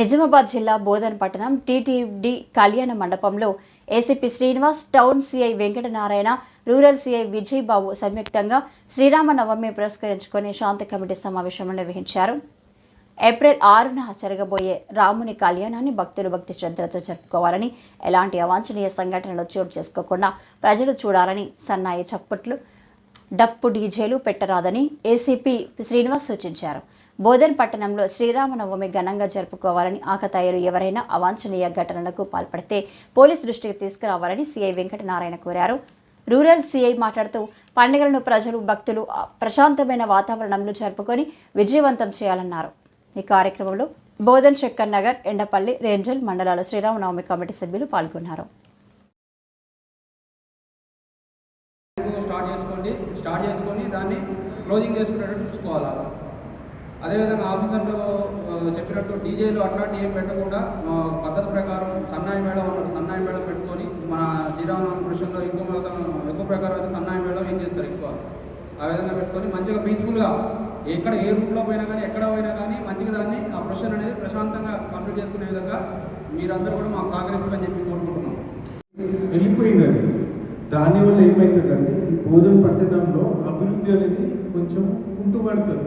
నిజామాబాద్ జిల్లా బోధన్ పట్టణం టీటీడీ కళ్యాణ మండపంలో ACP Srinivas town CI Venkatanarayana rural CI Vijay Babu సంయుక్తంగా శ్రీరామనవమి పురస్కరించుకొని శాంతి కమిటీ సమావేశం నిర్వహించారు. ఏప్రిల్ ఆరున జరగబోయే రాముని కళ్యాణాన్ని భక్తులు భక్తి శ్రద్ధలతో జరుపుకోవాలని ఎలాంటి అవాంఛనీయ సంఘటనలు చోటు చేసుకోకుండా ప్రజలు చూడాలని సన్నాయి చప్పట్లు డప్పు డీజేలు పెట్టరాదని ఏసీపీ శ్రీనివాస్ సూచించారు. బోధన్ పట్టణంలో శ్రీరామనవమి ఘనంగా జరుపుకోవాలని ఆకతాయిలు ఎవరైనా అవాంఛనీయ ఘటనలకు పాల్పడితే పోలీస్ దృష్టికి తీసుకురావాలని సీఐ వెంకటనారాయణ కోరారు. రూరల్ సీఐ మాట్లాడుతూ పండుగలను ప్రజలు భక్తులు ప్రశాంతమైన వాతావరణంలో జరుపుకొని విజయవంతం చేయాలన్నారు. ఈ కార్యక్రమంలో బోధన్ శక్కర్ నగర్ ఎండపల్లి రేంజల్ మండలాల శ్రీరామనవమి కమిటీ సభ్యులు పాల్గొన్నారు. స్టార్ట్ చేసుకోండి. స్టార్ట్ చేసుకొని దాన్ని క్లోజింగ్ చేసుకునేటట్టు చూసుకోవాలి? అదేవిధంగా ఆఫీసర్లు చెప్పినట్టు డీజేలు అట్లాంటి ఏం పెట్టకుండా పద్ధతి ప్రకారం సన్నాయి మేళం అన్నట్టు సన్నాయి మేళం పెట్టుకొని మన శ్రీరామనవమి కృష్ణంలో ఎక్కువ మొత్తం ఎక్కువ ప్రకారం అయితే సన్నాయి మేళం ఏం చేస్తారు ఎక్కువ? ఆ విధంగా పెట్టుకొని మంచిగా పీస్ఫుల్గా ఎక్కడ ఏ రూట్లో పోయినా కానీ ఎక్కడ పోయినా కానీ మంచిగా దాన్ని ఆ ప్రొఫెషన్ అనేది ప్రశాంతంగా కంప్లీట్ చేసుకునే విధంగా మీరందరూ కూడా మాకు సహకరిస్తారని చెప్పి కోరుకుంటున్నాం. వెళ్ళిపోయింది అది. దానివల్ల ఏమవుతుందంటే ఈ బోధన పట్టడంలో అభివృద్ధి అనేది కొంచెం కుంటుపడుతుంది.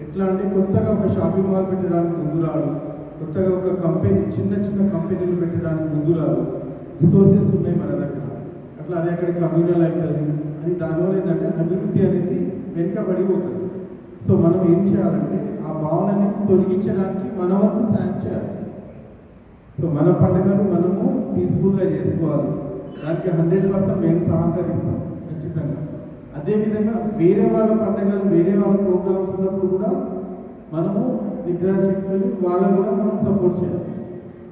ఎట్లా అంటే కొత్తగా ఒక షాపింగ్ మాల్ పెట్టడానికి ముందు రాడు కొత్తగా ఒక కంపెనీ చిన్న చిన్న కంపెనీలు పెట్టడానికి ముందు రాదు. రిసోర్సెస్ ఉన్నాయి మన దగ్గర. అట్లా అది అక్కడ కమ్యూనల్ అవుతుంది అని దానివల్ల ఏంటంటే అభివృద్ధి అనేది వెనుకబడిపోతుంది సో మనం ఏం చేయాలంటే ఆ భావనని తొలగించడానికి మన వంతు సాయం చేయాలి. సో మన పండుగను మనము పీస్ఫుల్గా చేసుకోవాలి. దానికి హండ్రెడ్ పర్సెంట్ మేము సహకరిస్తాం. ఖచ్చితంగా. అదేవిధంగా వేరే వాళ్ళ పండుగలు వేరే వాళ్ళ ప్రోగ్రామ్స్ ఉన్నప్పుడు కూడా మనము నిగ్రహ వాళ్ళని వాళ్ళకు కూడా మనం సపోర్ట్ చేయాలి.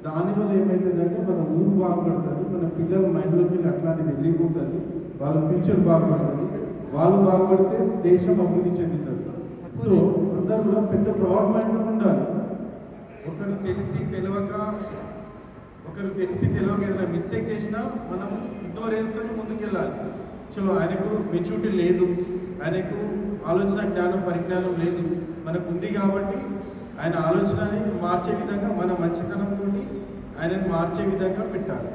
దానివల్ల ఏమవుతుందంటే మన ఊరు బాగుపడుతుంది మన పిల్లల మైండ్లోకి వెళ్ళి అట్లాంటిది వెళ్ళిపోతుంది వాళ్ళ ఫ్యూచర్ బాగుపడుతుంది వాళ్ళు బాగుపడితే దేశం అభివృద్ధి చెందుతుంది. సో అందరూ కూడా పెద్ద బ్రాడ్ మైండ్ ఉండాలి. ఒకరు తెలిసి తెలియక ఒకరు తెలిసి తెలియక ఏదైనా మిస్టేక్ చేసినా మనం ఇగ్నోరెన్స్తో ముందుకెళ్ళాలి. చలో ఆయనకు మెచ్యూరిటీ లేదు. ఆయనకు ఆలోచన జ్ఞానం పరిజ్ఞానం లేదు. మనకు ఉంది కాబట్టి ఆయన ఆలోచనని మార్చే విధంగా మన మంచితనంతో ఆయనను మార్చే విధంగా పెట్టాలి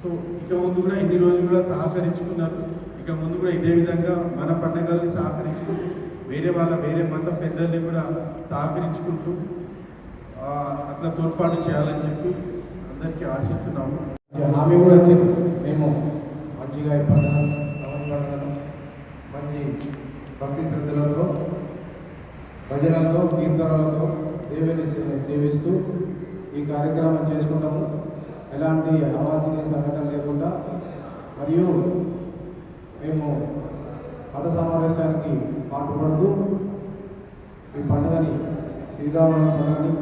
సో ఇక ముందు కూడా ఇన్ని రోజులు కూడా సహకరించుకున్నారు. ఇక ముందు కూడా ఇదే విధంగా మన పండుగల్ని సహకరించుకుంటూ వేరే వాళ్ళ వేరే మతం పెద్దల్ని కూడా సహకరించుకుంటూ అట్లా తోడ్పాటు చేయాలని చెప్పి అందరికీ ఆశిస్తున్నాము. హామీ కూడా మేము మంచిగా ఈ పండుగ రమణ మంచి భక్తి శ్రద్ధలతో భజనలతో కీర్తనలతో దేవుని సేవిస్తూ ఈ కార్యక్రమం చేసుకుంటాము. ఎలాంటి అవాంఛనీయ సంఘటన లేకుండా మరియు మేము మత సమావేశానికి పాటుపడుతూ ఈ పండుగని శ్రీరామణ పండుగని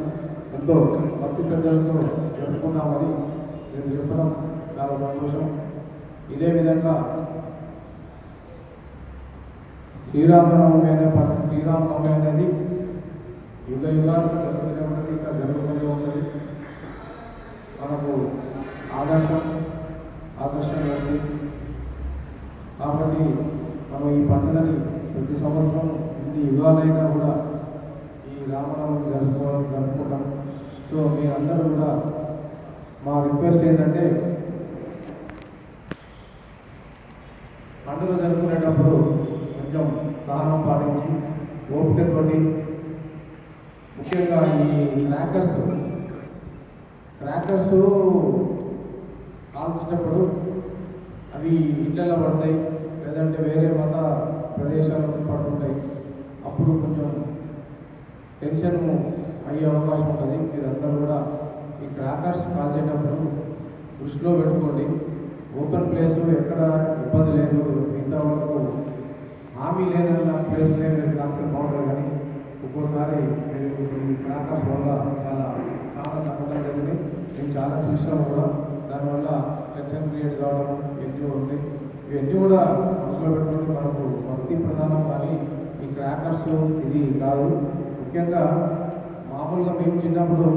ఎంతో భక్తి శ్రద్ధలతో జరుపుకున్నామని నేను చెప్పడం చాలా సంతోషం. ఇదే విధంగా శ్రీరామనవమి అనే పండుగ శ్రీరామనవమి అనేది యుగ యుగాలు జరుగుతూనే ఉంటుంది ఇంకా జరుగుతూనే ఉంటుంది మనకు ఆదర్శం ఆకర్షణ ఉంది కాబట్టి మనం ఈ పండుగని ప్రతి సంవత్సరం ఎన్ని యుగాలైనా కూడా ఈ రామనవమి జరుపుకోవడం జరుపుకుంటాం. సో మీరందరూ కూడా మా రిక్వెస్ట్ ఏంటంటే పండుగ జరుపుకునేటప్పుడు కొంచెం సహనం పాటించి ఓపికతోటి ముఖ్యంగా ఈ క్రాకర్స్ క్రాకర్స్ కాల్చేటప్పుడు అవి ఇళ్ళలో పడతాయి లేదంటే వేరే మత ప్రదేశాలకు పడుతుంటాయి. అప్పుడు కొంచెం టెన్షన్ అయ్యే అవకాశం ఉంటుంది. మీరందరూ కూడా ఈ క్రాకర్స్ కాల్చేటప్పుడు దృష్టిలో పెట్టుకోండి. ఓపెన్ ప్లేస్ ఎక్కడ ఇబ్బంది లేదు. ఇంతవరకు హామీ లేదన్న ప్లేస్ లేదు కాల్సిన బాగుంటుంది కానీ ఒక్కోసారి మీరు ఈ క్రాకర్స్ వల్ల చాలా చాలా సంఘటన జరిగింది. మేము చాలా చూసాం కూడా. దానివల్ల టెన్షన్ క్రియేట్ కావడం ఎన్నో ఉంది. ఇవన్నీ కూడా మనసులో పెట్టుకుంటే మనకు భక్తి ప్రధానం కానీ ఈ క్రాకర్స్ ఇది కాదు. ముఖ్యంగా మామూలుగా మేము చిన్నప్పుడు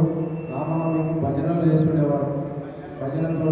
రామనవమి భజనలు చేస్తుండేవారు భజనతో